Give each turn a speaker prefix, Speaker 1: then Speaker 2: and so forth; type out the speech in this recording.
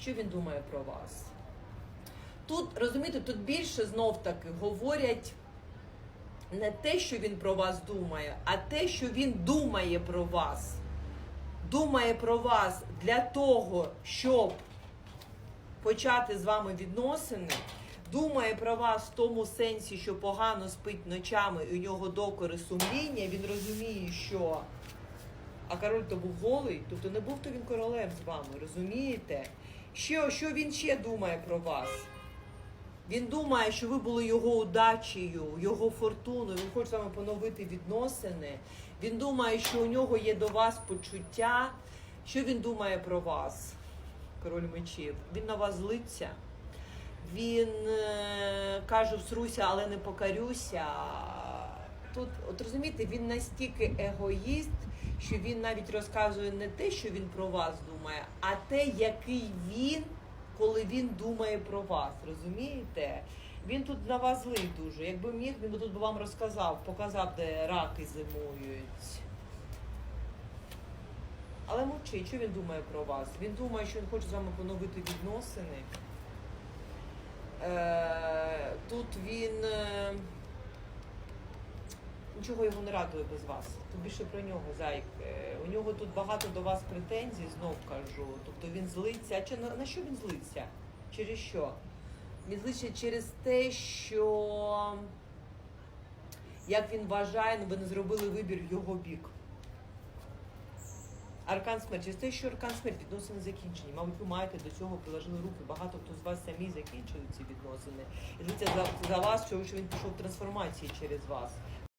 Speaker 1: Що він думає про вас? Тут, розумієте, тут більше знов таки говорять не те, що він про вас думає, а те, що він думає про вас. Думає про вас для того, щоб почати з вами відносини, думає про вас в тому сенсі, що погано спить ночами і у нього докори сумління, він розуміє, що. А король то був голий, тобто не був то він королем з вами, розумієте? Що, що він ще думає про вас? Він думає, що ви були його удачею, його фортуною. Він хоче з вами поновити відносини. Він думає, що у нього є до вас почуття. Що він думає про вас, король мечів? Він на вас злиться. Він е, каже, всруся, але не покарюся. Тут, от розумієте, він настільки егоїст, що він навіть розказує не те, що він про вас думає, а те, який він, коли він думає про вас. Розумієте? Він тут на вас злий дуже. Якби міг, він би тут би вам розказав, показав, де раки зимують. Але мовчить, що він думає про вас? Він думає, що він хоче з вами поновити відносини. Е, тут він нічого його не радує без вас. Тут більше про нього, зайк. Е, у нього тут багато до вас претензій, знов кажу. Тобто він злиться. Чи на, на що він злиться? Через що? Він злиться через те, що як він вважає, ну, ви не зробили вибір в його бік. Аркан смерті. Через те, що аркан смерті відносини закінчені. Мабуть, ви маєте до цього приложили руки. Багато хто з вас самі закінчили ці відносини. І дивіться за, за вас, що він пішов трансформації через вас.